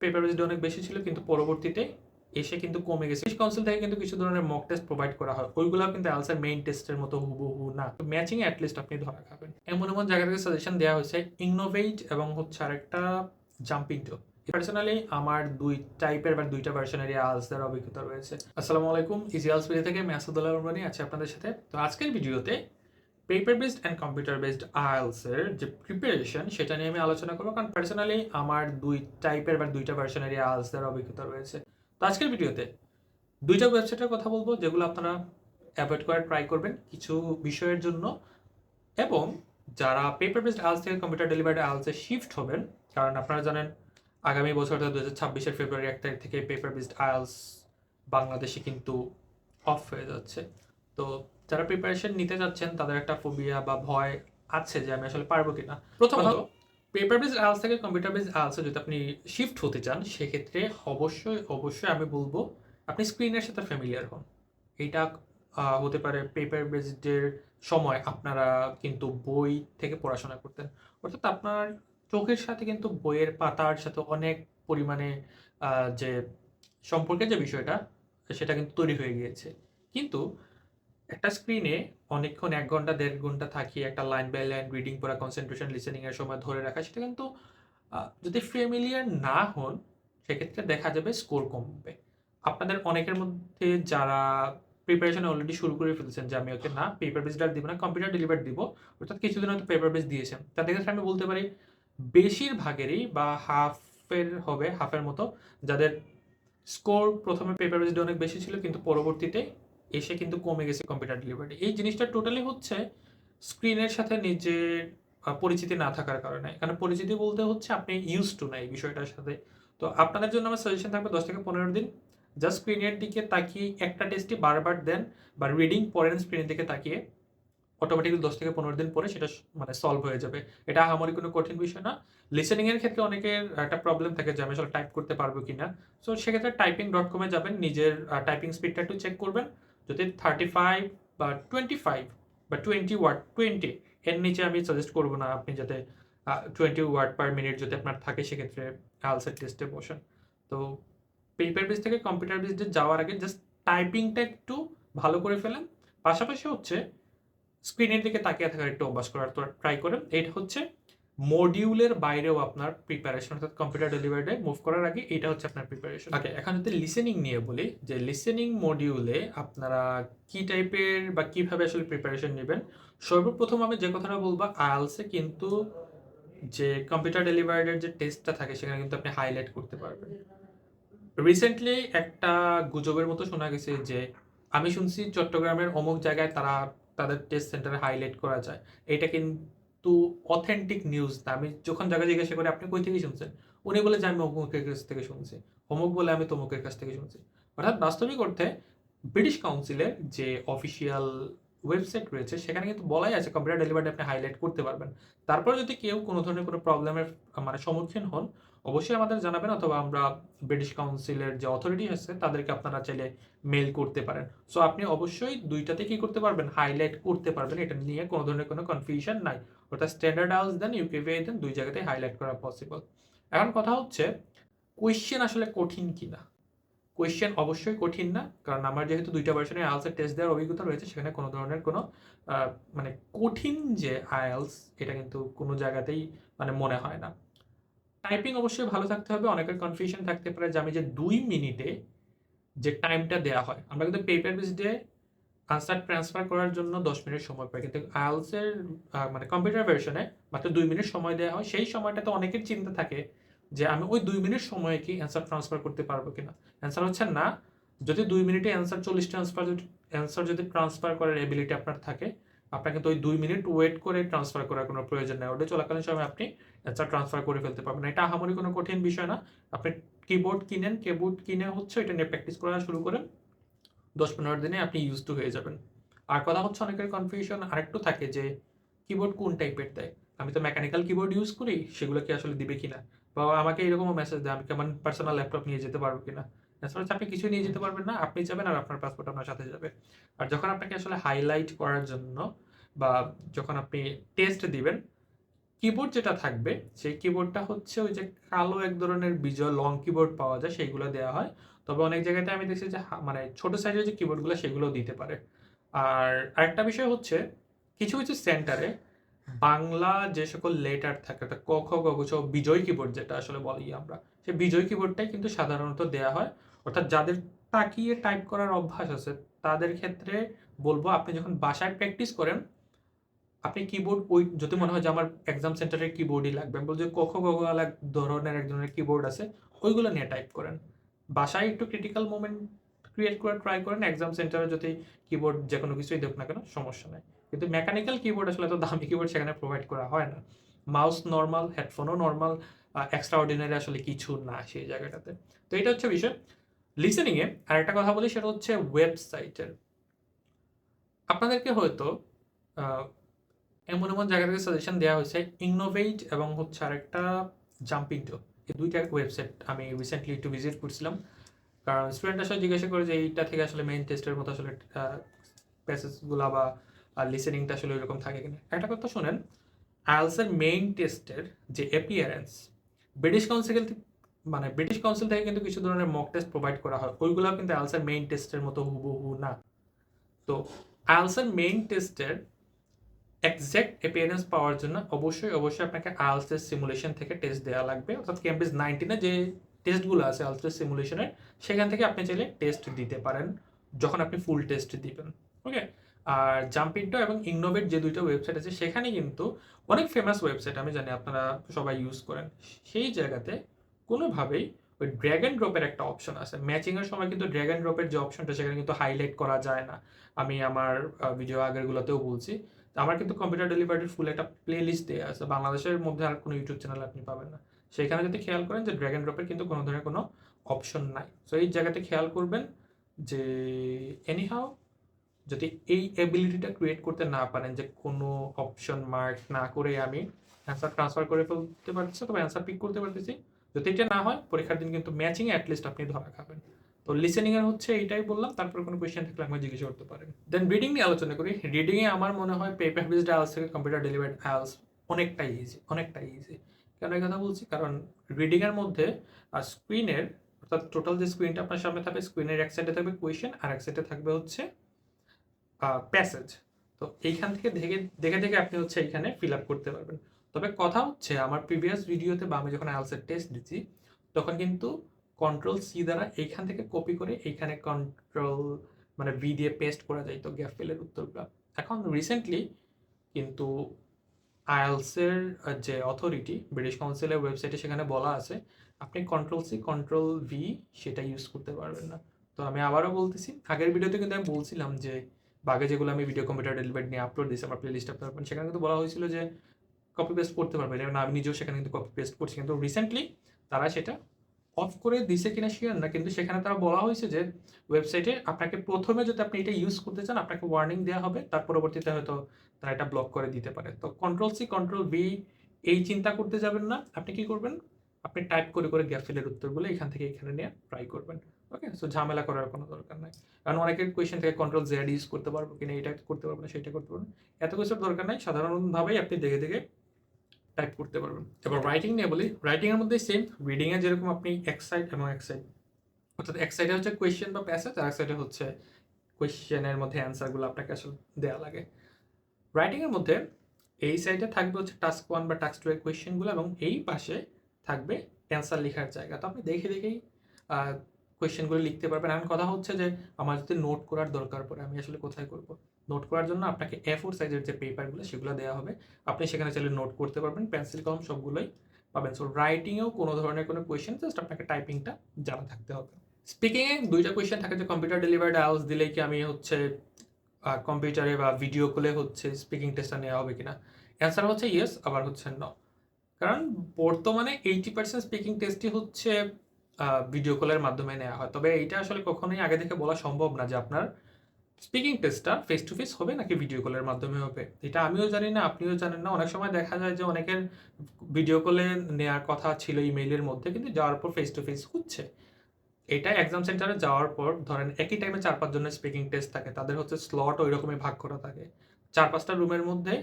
Paper based অনেক বেশি ছিল, কিন্তু পরবর্তীতে এসে কিন্তু কমে গেছে। কাউন্সিল থেকে কিন্তু কিছু ধরনের মক টেস্ট প্রোভাইড করা হয়। ওইগুলো কিন্তু আলসার মেইন টেস্টের মতো হুবহু না। ম্যাচিং অ্যাটলিস্ট আপনি ধরা খাবেন। এমন এমন জায়গা থেকে সাজেশন দেওয়া হয়েছে ইনোভেট এবং হচ্ছে আরেকটা জাম্পিং টো পার্সোনালি আমার দুই টাইপের বা দুইটা ভার্সনেরই আলসার অভিজ্ঞতা রয়েছে। আসসালামু আলাইকুম ইজি আলস থেকে, আমি আসাদুল্লাহ রহমানি আছি আপনাদের সাথে। তো আজকের ভিডিওতে paper based and computer based আইএলসের যে প্রিপারেশন সেটা নিয়ে আমি আলোচনা করব। কারণ পার্সোনালি আমার দুই টাইপের বা দুইটা ভার্সনেরই আইএলসের অভিজ্ঞতা রয়েছে। তো আজকের ভিডিওতে দুইটা ওয়েবসাইটের কথা বলব, যেগুলো আপনারা অ্যাভয়েড করার ট্রাই করবেন কিছু বিষয়ের জন্য। এবং যারা পেপার বেসড আইএলস থেকে কম্পিউটার ডেলিভার্ড আইএলসে শিফট হবেন, কারণ আপনারা জানেন আগামী বছর দু হাজার ছাব্বিশের ফেব্রুয়ারি এক তারিখ থেকে পেপার বেসড আইএলস বাংলাদেশে কিন্তু অফ হয়ে যাচ্ছে। তো যারা প্রিপারেশন নিতে যাচ্ছেন তাদের একটা ফোবিয়া বা ভয় আছে যে আমি আসলে পারব কিনা। প্রথমত পেপার বেস আলস থেকে কম্পিউটার বেস আলসে যদি আপনি শিফট হতে চান সেক্ষেত্রে অবশ্যই অবশ্যই আমি বলব আপনি স্ক্রিনের সাথে ফ্যামিলিয়ার হন। এইটা হতে পারে পেপার বেসডের সময় আপনারা কিন্তু বই থেকে পড়াশোনা করতেন। অর্থাৎ আপনার চোখের সাথে কিন্তু বইয়ের পাতার সাথে অনেক পরিমাণে আহ, যে সম্পর্কের যে বিষয়টা সেটা কিন্তু তৈরি হয়ে গিয়েছে। কিন্তু একটা স্ক্রিনে অনেকক্ষণ এক ঘণ্টা, দেড় ঘণ্টা থাকি একটা লাইন বাই লাইন রিডিং পড়া কনসেন্ট্রেশন লিসেনিং এর সময় ধরে রাখা, সেটা কিন্তু যদি ফ্যামিলিয়ার না হন, সেক্ষেত্রে দেখা যাবে স্কোর কমবে। আপনাদের অনেকের মধ্যে যারা প্রিপারেশন অলরেডি শুরু করে ফেলছেন, যে আমি ওকে না পেপার বেসড আর দিব না কম্পিউটার ডেলিভার দিব, অর্থাৎ কিছুদিন হয়তো পেপার বেস দিয়েছেন, তাদের ক্ষেত্রে আমি বলতে পারি বেশিরভাগেরই বা হাফের হবে হাফের মতো, যাদের স্কোর প্রথমে পেপার বেসড অনেক বেশি ছিল, কিন্তু পরবর্তীতে এসে কিন্তু কমে গেছে কম্পিউটার ডেলিভারি এই জিনিসটা টোটালি হচ্ছে স্ক্রিনের সাথে নিজের পরিচিতি না থাকার কারণে। এখানে পরিচিতি বলতে হচ্ছে আপনি ইউজ টু না এই বিষয়টার সাথে। তো আপনাদের জন্য আমার সাজেশন থাকবে দশ থেকে পনেরো দিন। জাস্ট স্ক্রিনের দিকে তাকিয়ে একটা টেস্টই বারবার দেন বা রিডিং পড়েন স্ক্রিনের দিকে তাকিয়ে অটোমেটিক্যালি দশ থেকে পনেরো দিন পরে সেটা মানে সলভ হয়ে যাবে। এটা আমারই কোনো কঠিন বিষয় না। লিসেনিংয়ের ক্ষেত্রে অনেকের একটা প্রবলেম থাকে যে আমি আসলে টাইপ করতে পারব কিনা। সো সেক্ষেত্রে টাইপিং ডট কমে যাবেন, নিজের টাইপিং স্পিডটা একটু চেক করবেন। যদি থার্টি ফাইভ বা টোয়েন্টি ফাইভ বা টোয়েন্টি ওয়ার্ড টোয়েন্টি এর নিচে আমি সাজেস্ট করব না আপনি যাতে টোয়েন্টি ওয়ার্ড পার মিনিট যদি আপনার থাকে সেক্ষেত্রে আলসার টেস্টে বসেন। তো পেপার বেস থেকে কম্পিউটার বেসে যাওয়ার আগে জাস্ট টাইপিংটা একটু ভালো করে ফেলেন। পাশাপাশি হচ্ছে স্ক্রিনের দিকে তাকিয়ে থাকার একটু অভ্যাস করার ট্রাই করেন। এটা হচ্ছে মডিউলের বাইরেও আপনার প্রিপারেশন অর্থাৎ কম্পিউটার ডেলিভারিতে মুভ করার আগে এটা হচ্ছে আপনার প্রিপারেশন ওকে এখন যদি লিসেনিং নিয়ে বলি, যে লিসেনিং মডিউলে আপনারা কি টাইপের বা কীভাবে আসলে প্রিপারেশন নেবেন, সর্বপ্রথম আমি যে কথাটা বলব আইএলসে কিন্তু যে কম্পিউটার ডেলিভারিডের যে টেস্টটা থাকে, সেখানে কিন্তু আপনি হাইলাইট করতে পারবেন। রিসেন্টলি একটা গুজবের মতো শোনা গেছে যে, আমি শুনছি চট্টগ্রামের অমুক জায়গায় তারা তাদের টেস্ট সেন্টারে হাইলাইট করা যায়। এটা কিন্তু অথেন্টিক নিউজ না আমি যখন জায়গায় জিজ্ঞাসা করি, আপনি কই থেকে শুনছেন? উনি বলে যে, আমি অমুকের কাছ থেকে শুনছি। অমুক বলে, আমি তমুকের কাছ থেকে শুনছি। অর্থাৎ বাস্তবিক অর্থে ব্রিটিশ কাউন্সিলের যে অফিসিয়াল ওয়েবসাইট রয়েছে, সেখানে কিন্তু বলাই আছে কম্পিউটার ডেলিভারি আপনি হাইলাইট করতে পারবেন। তারপর যদি কেউ কোনো ধরনের কোনো প্রবলেমের মানে সম্মুখীন হন অবশ্যই আমাদের জানাবেন, অথবা আমরা ব্রিটিশ কাউন্সিলের যে অথরিটি আছে, তাদেরকে আপনারা চাইলে মেল করতে পারেন। সো আপনি অবশ্যই দুইটাতে কি করতে পারবেন? হাইলাইট করতে পারবেন। এটা নিয়ে কোনো ধরনের কোনো কনফিউশন নাই। অর্থাৎ standard house then UKVI then দুই জায়গাতেই হাইলাইট করা পসিবল এখন কথা হচ্ছে কোয়েশ্চেন আসলে কঠিন কিনা? কোয়েশ্চেন অবশ্যই কঠিন না, কারণ আমার যেহেতু দুইটা ভার্সনে আইএলসের টেস্ট দেওয়ার অভিজ্ঞতা রয়েছে, সেখানে কোনো ধরনের কোনো মানে কঠিন যে আইএলস এটা কিন্তু কোনো জায়গাতেই মানে মনে হয় না। টাইপিং অবশ্যই ভালো থাকতে হবে, অনেকের কনফিউশন থাকতে পারে যে আমি যে দুই মিনিটে যে টাইমটা দেওয়া হয়। আমরা কিন্তু পেপার বেসডে আনসার ট্রান্সফার করার জন্য দশ মিনিট সময় পাই, কিন্তু আইএলসের মানে কম্পিউটার ভার্সনে মাত্র দুই মিনিট সময় দেওয়া হয়। সেই সময়টাতে অনেকের চিন্তা থাকে যে আমি ওই দুই মিনিট সময়ে কি অ্যান্সার ট্রান্সফার করতে পারব কিনা। অ্যান্সার হচ্ছে না। যদি দুই মিনিটে অ্যান্সার চল্লিশ ট্রান্সফার যদি অ্যান্সার যদি ট্রান্সফার করার এবিলিটি আপনার থাকে আপনাকে তো ওই দুই মিনিট ওয়েট করে ট্রান্সফার করার কোনো প্রয়োজন নেই। ওটা চলাকালীন সময় আপনি অ্যান্সার ট্রান্সফার করে ফেলতে পারবেন। এটা আহামরি কোনো কঠিন বিষয় না। আপনি কিবোর্ড কিনেন কিবোর্ড কিনে হচ্ছে এটা নিয়ে প্র্যাকটিস করা শুরু করেন। দশ পনেরো দিনে আপনি ইউজ টু হয়ে যাবেন। আর কথা হচ্ছে অনেকের কনফিউশন আরেকটু থাকে যে কিবোর্ড কোন টাইপের দেয়? আমি তো মেকানিক্যাল কিবোর্ড ইউজ করি, সেগুলো কি আসলে দিবে কিনা? বা আমাকে এরকমও মেসেজ দেয়, আমি কেমন পার্সোনাল ল্যাপটপ নিয়ে যেতে পারব কিনা? আসলে হচ্ছে আপনি কিছু নিয়ে যেতে পারবেন না, আপনি যাবেন আর আপনার পাসপোর্ট আপনার সাথে যাবে। আর যখন আপনাকে আসলে হাইলাইট করার জন্য বা যখন আপনি টেস্ট দিবেন কিবোর্ড যেটা থাকবে, সেই কিবোর্ডটা হচ্ছে ওই যে কালো এক ধরনের বিজয় লং কিবোর্ড পাওয়া যায়, সেইগুলো দেওয়া হয়। তবে অনেক জায়গাতে আমি দেখছি যে মানে ছোট সাইজের যে কিবোর্ডগুলো সেগুলো দিতে পারে। আর আরেকটা বিষয় হচ্ছে, কিছু কিছু সেন্টারে বাংলা যে সকল লেটার থাকে, অর্থাৎ ক, খ, গ বিজয় কিবোর্ড যেটা আসলে বলি আমরা, সেই বিজয় কিবোর্ডটাই কিন্তু সাধারণত দেয়া হয়। অর্থাৎ যাদের তাকিয়ে টাইপ করার অভ্যাস আছে, তাদের ক্ষেত্রে বলব আপনি যখন বাসায় প্র্যাকটিস করেন, আপনি কিবোর্ড ওই যদি মনে হয় যে আমার এক্সাম সেন্টারের কিবোর্ডই লাগবে, আমি বলছি ক খ গ ঘ এক ধরনের এক ধরনের কিবোর্ড আছে, ওইগুলো নিয়ে টাইপ করেন। বাসায় একটু ক্রিটিক্যাল মোমেন্ট ক্রিয়েট করে ট্রাই করেন এক্সাম সেন্টারে যদি কিবোর্ড যে কোনো কিছুই দেখ না কেন, সমস্যা নাই। কিন্তু মেকানিক্যাল কিবোর্ড আসলে তো দামি কিবোর্ড সেখানে প্রোভাইড করা হয় না। মাউস নর্মাল হেডফোনও নর্মাল এক্সট্রা অর্ডিনারি আসলে কিছু না সেই জায়গাটাতে। তো এটা হচ্ছে বিষয়। লিসেনিংয়ে আর একটা কথা বলি, সেটা হচ্ছে ওয়েবসাইটের আপনাদেরকে হয়তো এমন এমন জায়গা থেকে সাজেশন দেওয়া হয়েছে ইনোভেট এবং হচ্ছে আরেকটা জাম্পিং টু এই দুইটা ওয়েবসাইট আমি রিসেন্টলি একটু ভিজিট করছিলাম। কারণ স্টুডেন্ট আসলে জিজ্ঞাসা করে যে এইটা থেকে আসলে মেইন টেস্টের মতো আসলে প্যাসেজগুলো বা লিসেনিংটা আসলে ওইরকম থাকে কিনা। একটা কথা শোনেন আইএলসের মেইন টেস্টের যে অ্যাপিয়ারেন্স ব্রিটিশ কাউন্সিল মানে ব্রিটিশ কাউন্সিল থেকে কিন্তু কিছু ধরনের মক টেস্ট প্রোভাইড করা হয়। ওইগুলো কিন্তু আইএলসের মেইন টেস্টের মতো হুবহু না। তো আইএলসের মেইন টেস্টের এক্সাক্ট অ্যাপিয়ারেন্স পাওয়ার জন্য অবশ্যই অবশ্যই আপনাকে আইএলসের সিমুলেশন থেকে টেস্ট দেওয়া লাগবে। অর্থাৎ ক্যাম্পাস নাইনটিনে যে টেস্টগুলো আছে আইএলসের সিমুলেশনের সেখান থেকে আপনি চাইলে টেস্ট দিতে পারেন, যখন আপনি ফুল টেস্ট দিবেন। ওকে আর জাম্পিন্টো এবং ইনোভেট যে দুইটা ওয়েবসাইট আছে, সেখানে কিন্তু অনেক ফেমাস ওয়েবসাইট আমি জানি আপনারা সবাই ইউজ করেন। সেই জায়গাতে কোনোভাবেই ওই ড্র্যাগ অ্যান্ড ড্রপের একটা অপশন আছে। ম্যাচিংয়ের সময় কিন্তু ড্র্যাগ অ্যান্ড ড্রপের যে অপশনটা সেখানে কিন্তু হাইলাইট করা যায় না। আমি আমার ভিডিও আগেরগুলোতেও বলছি। আমার কিন্তু কম্পিউটার ডেলিভারির ফুল একটা প্লে লিস্ট দেওয়া আছে। বাংলাদেশের মধ্যে আর কোনো ইউটিউব চ্যানেল আপনি পাবেন না। সেখানে যদি খেয়াল করেন যে ড্র্যাগ অ্যান্ড ড্রপের কিন্তু কোনো ধরনের কোনো অপশন নাই। সো এই জায়গাতে খেয়াল করবেন যে এনিহাও যদি এই এবিলিটিটা ক্রিয়েট করতে না পারেন, যে কোনো অপশন মার্ক না করে আমি অ্যান্সার ট্রান্সফার করে ফেলতে পারছি তবে অ্যান্সার পিক করতে পারতেছি যদি এটা না হয়, পরীক্ষার দিন কিন্তু ম্যাচিং অ্যাটলিস্ট আপনি ধরা খাবেন। তো লিসেনিং এর হচ্ছে এইটাই বললাম, তারপর কোনো কোয়েশ্চেন থাকলে আমাকে জিজ্ঞেস করতে পারেন। দেন রিডিং নিয়ে আলোচনা করি। রিডিং এ আমার মনে হয় পেপার বেসড আইএলস থেকে কম্পিউটার ডেলিভার্ড আইএলস অনেকটাই ইজি অনেকটাই ইজি কেন এই কথা বলছি? কারণ রিডিং এর মধ্যে স্ক্রিনের অর্থাৎ টোটাল যে স্ক্রিনটা আপনার সামনে থাকবে স্ক্রিনের এক সাইডে থাকবে কোয়েশ্চেন আর এক সাইডে থাকবে হচ্ছে প্যাসেজ তো এইখান থেকে দেখে দেখে দেখে আপনি হচ্ছে এইখানে ফিল আপ করতে পারবেন। তবে কথা হচ্ছে, আমার প্রিভিয়াস ভিডিওতে বা আমি যখন আইএলসের টেস্ট দিচ্ছি তখন কিন্তু কন্ট্রোল সি দ্বারা এইখান থেকে কপি করে এইখানে কন্ট্রোল মানে ভি দিয়ে পেস্ট করা যায়, তো গ্যাপ ফেলের উত্তরগুলো। এখন রিসেন্টলি কিন্তু আয়ালসের যে অথরিটি ব্রিটিশ কাউন্সিলের ওয়েবসাইটে সেখানে বলা আছে, আপনি কন্ট্রোল সি কন্ট্রোল ভি সেটা ইউজ করতে পারবেন না। তো আমি আবারও বলতেছি, আগের ভিডিওতে কিন্তু আমি বলছিলাম যে, বাগে যেগুলো আমি ভিডিও কম্পিউটার ডেলিভারি নিয়ে আপলোড দিয়েছি, আমার প্লে লিস্ট আপনি পারবেন সেখানে কিন্তু বলা হয়েছিল যে কপি পেস্ট করতে পারবে। এবং আমি নিজেও সেখানে কিন্তু কপি পেস্ট করছি। কিন্তু রিসেন্টলি তারা সেটা অফ করে দিছে কিনা শিওর না, কিন্তু সেখানে তারা বলা হয়েছে যে ওয়েবসাইটে আপনাকে প্রথমে যদি আপনি এটা ইউজ করতে চান, আপনাকে ওয়ার্নিং দেওয়া হবে। তার পরবর্তীতে হয়তো তারা এটা ব্লক করে দিতে পারে। তো কন্ট্রোল সি কন্ট্রোল বি এই চিন্তা করতে যাবেন না। আপনি কি করবেন? আপনি টাইপ করে করে গ্যাপ ফিলের উত্তরগুলো এখান থেকে এখানে নিয়ে ট্রাই করবেন। ওকে সো ঝামেলা করার কোনো দরকার নাই। কারণ অনেকের কোয়েশ্চেন থেকে কন্ট্রোল জেড ইউজ করতে পারব কিনা, এটা করতে পারব না, সেটা করতে পারব না। এত কিছুর দরকার নাই। সাধারণভাবেই আপনি দেখে দেখে টাইপ করতে পারবেন। এবার রাইটিং নিয়ে বলি। রাইটিং এর মধ্যে সেম রিডিংয়ে যেরকম আপনি এক সাইড এবং এক সাইড অর্থাৎ এক সাইডে হচ্ছে কোয়েশ্চেন বা প্যাসেজ আর এক সাইডে হচ্ছে কোয়েশ্চেনের মধ্যে অ্যান্সারগুলো আপনাকে আসলে দেওয়া লাগে। রাইটিং এর মধ্যে এই সাইডে থাকবে হচ্ছে টাস্ক ওয়ান বা টাস্ক টু এর কোয়েশ্চেনগুলো এবং এই পাশে থাকবে অ্যান্সার লেখার জায়গা। তো আপনি দেখে দেখেই কোয়েশ্চেনগুলো লিখতে পারবেন। এখন কথা হচ্ছে যে, আমার যদি নোট করার দরকার পড়ে, আমি আসলে কোথায় করব? নোট করার জন্য আপনাকে এ ফোর সাইজের যে পেপারগুলো সেগুলো দেওয়া হবে। আপনি সেখানে চাইলে নোট করতে পারবেন। পেন্সিল কলম সবগুলোই পাবেন। সো রাইটিংয়েও কোনো ধরনের কোনো কোয়েশ্চেন জাস্ট আপনাকে টাইপিংটা জানা থাকতে হবে। স্পিকিংয়ে দুইটা কোয়েশ্চেন থাকে যে কম্পিউটার ডেলিভার্ড আওয়াজ দিলে কি আমি হচ্ছে কম্পিউটারে বা ভিডিও কলে হচ্ছে স্পিকিং টেস্টটা নেওয়া হবে কিনা? অ্যান্সার হচ্ছে ইয়েস আবার হচ্ছে ন কারণ বর্তমানে এইটি পার্সেন্ট স্পিকিং টেস্টই হচ্ছে ভিডিও কলের মাধ্যমে নেওয়া হয়। তবে এইটা আসলে কখনোই আগে থেকে বলা সম্ভব না যে আপনার স্পিকিং টেস্টটা ফেস টু ফেস হবে নাকি ভিডিও কলের মাধ্যমে হবে? এটা আমিও জানি না, আপনিও জানেন না। অনেক সময় দেখা যায় যে অনেকের ভিডিও কলে নেওয়ার কথা ছিল ইমেইলের মধ্যে, কিন্তু যাওয়ার পর ফেস টু ফেস হচ্ছে। এটা এক্সাম সেন্টারে যাওয়ার পর ধরেন একই টাইমে চার পাঁচ জনের স্পিকিং টেস্ট থাকে, তাদের হচ্ছে স্লট ওই রকমই ভাগ করা থাকে। চার পাঁচটা রুমের মধ্যে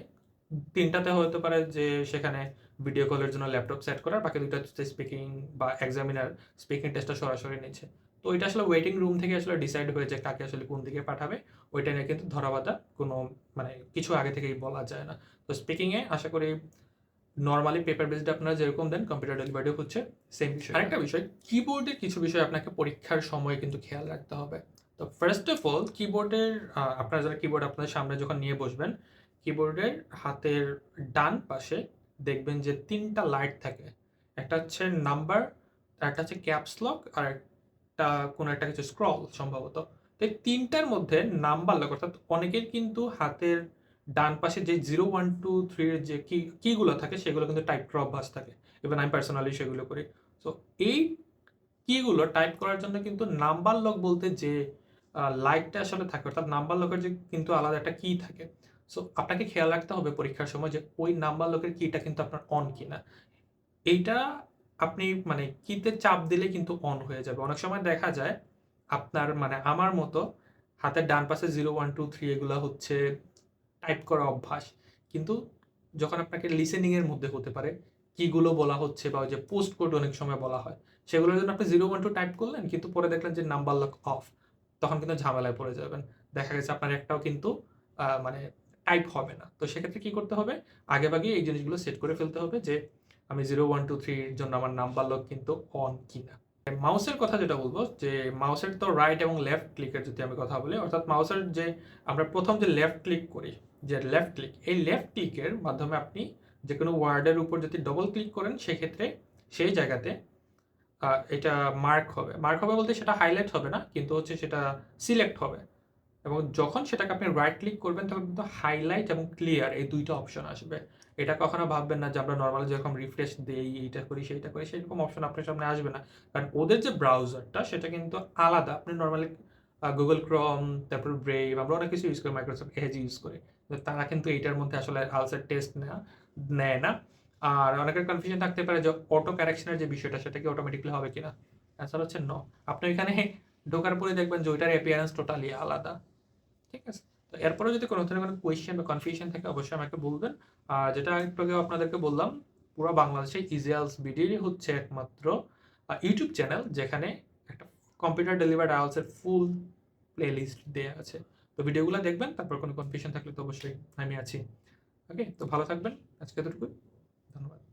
তিনটাতে হতে পারে যে সেখানে ভিডিও কলের জন্য ল্যাপটপ সেট করার, বাকি হচ্ছে স্পিকিং বা এক্সামিনার স্পিকিং টেস্টটা সরাসরি নিচ্ছে। তো ওইটা আসলে ওয়েটিং রুম থেকে আসলে ডিসাইড হয়ে যায় কাকে আসলে কোন দিকে পাঠাবে। ওইটা নিয়ে কিন্তু ধরাবাধা কোনো মানে কিছু আগে থেকেই বলা যায় না। তো স্পিকিংয়ে আশা করি নর্মালি পেপার বেসড আপনারা যেরকম দেন কম্পিউটার ডেলিভারিও হচ্ছে সেম বিষয়। আরেকটা বিষয় কিবোর্ডের কিছু বিষয় আপনাকে পরীক্ষার সময় কিন্তু খেয়াল রাখতে হবে। তো ফার্স্ট অফ অল কিবোর্ডের আপনারা যারা কিবোর্ড আপনাদের সামনে যখন নিয়ে বসবেন কিবোর্ডের হাতের ডান পাশে দেখবেন যে তিনটা লাইট থাকে। একটা হচ্ছে নাম্বার একটা হচ্ছে ক্যাপস লক আর একটা, কোনো একটা কিছু স্ক্রল সম্ভবত। তো এই তিনটার মধ্যে নাম্বার লক অর্থাৎ অনেকের কিন্তু হাতের ডান পাশে যে জিরো ওয়ান টু থ্রির যে কি কিগুলো থাকে, সেগুলো কিন্তু টাইপ করা অভ্যাস থাকে। ইভেন আমি পার্সোনালি সেগুলো করি। সো এই কিগুলো টাইপ করার জন্য কিন্তু নাম্বার লক বলতে যে লাইটটা আসলে থাকে, অর্থাৎ নাম্বার লকের যে কিন্তু আলাদা একটা কি থাকে। সো আপনাকে খেয়াল রাখতে হবে পরীক্ষার সময় যে ওই নাম্বার লকের কিটা কিন্তু আপনার অন কিনা। এইটা আপনি মানে কিতে চাপ দিলে কিন্তু অন হয়ে যাবে। অনেক সময় দেখা যায় আপনার মানে আমার মতো হাতের ডান পাশে জিরো ওয়ান টু থ্রি এগুলো হচ্ছে টাইপ করা অভ্যাস। কিন্তু যখন আপনাকে লিসেনিং এর মধ্যে হতে পারে, কিগুলো বলা হচ্ছে বা ওই যে পোস্ট কোড অনেক সময় বলা হয়, সেগুলোর জন্য আপনি জিরো ওয়ান টু টাইপ করলেন, কিন্তু পরে দেখলেন যে নাম্বার লক অফ তখন কিন্তু ঝামেলায় পড়ে যাবেন। দেখা গেছে আপনার একটাও কিন্তু মানে টাইপ হবে না। তো সেক্ষেত্রে কি করতে হবে? আগে ভাগে এই জিনিসগুলো সেট করে ফেলতে হবে যে আমি জিরো ওয়ান টু থ্রির জন্য আমার নাম্বার লক কিন্তু অন কিনা। মাউসের কথা যেটা বলব, যে মাউসের তো রাইট এবং লেফট ক্লিকের যদি আমি কথা বলি, অর্থাৎ মাউসের যে আমরা প্রথম যে লেফট ক্লিক করি, যে লেফট ক্লিক এই লেফট ক্লিকের মাধ্যমে আপনি যে কোনো ওয়ার্ডের উপর যদি ডবল ক্লিক করেন, সেক্ষেত্রে সেই জায়গাতে এটা মার্ক হবে। মার্ক হবে বলতে সেটা হাইলাইট হবে না, কিন্তু হচ্ছে সেটা সিলেক্ট হবে। এবং যখন সেটাকে আপনি রাইট ক্লিক করবেন, তখন কিন্তু হাইলাইট এবং ক্লিয়ার এই দুইটা অপশন আসবে। এটা কখনো ভাববেন না যে আমরা নর্মালি যেরকম রিফ্রেশ দিই, এইটা করি, সেইটা করি সেরকম অপশন আপনার সামনে আসবে না। কারণ ওদের যে ব্রাউজারটা সেটা কিন্তু আলাদা। আপনি নর্মালি গুগল ক্রম তারপর ব্রেভ আমরা অনেক কিছু ইউজ করি মাইক্রোসফট এজ ইউজ করি। তারা কিন্তু এইটার মধ্যে আসলে আলসার টেস্ট নেওয়া নেয় না। আর অনেকের কনফিউশন থাকতে পারে যে অটো কারেকশনের যে বিষয়টা, সেটা কি অটোমেটিকলি হবে কিনা? অ্যান্সার হচ্ছে ন আপনি এখানে ঢোকার পরে দেখবেন যে ওইটার অ্যাপিয়ারেন্স টোটালি আলাদা। ঠিক আছে? তো এরপরে যদি কোনো ধরনের কোনো কোয়েশ্চেন বা কনফিউশন থাকে, অবশ্যই আমাকে বলবেন। আর যেটা একটু আগে আপনাদেরকে বললাম, পুরো বাংলাদেশে ইজিএলস বিডিরই হচ্ছে একমাত্র ইউটিউব চ্যানেল যেখানে একটা কম্পিউটার ডেলিভার্ড আইএলসের ফুল প্লেলিস্ট দেওয়া আছে। তো ভিডিওগুলো দেখবেন, তারপর কোনো কনফিউশন থাকলে তো অবশ্যই আমি আছি। ওকে তো ভালো থাকবেন। আজকে এতটুকু ধন্যবাদ।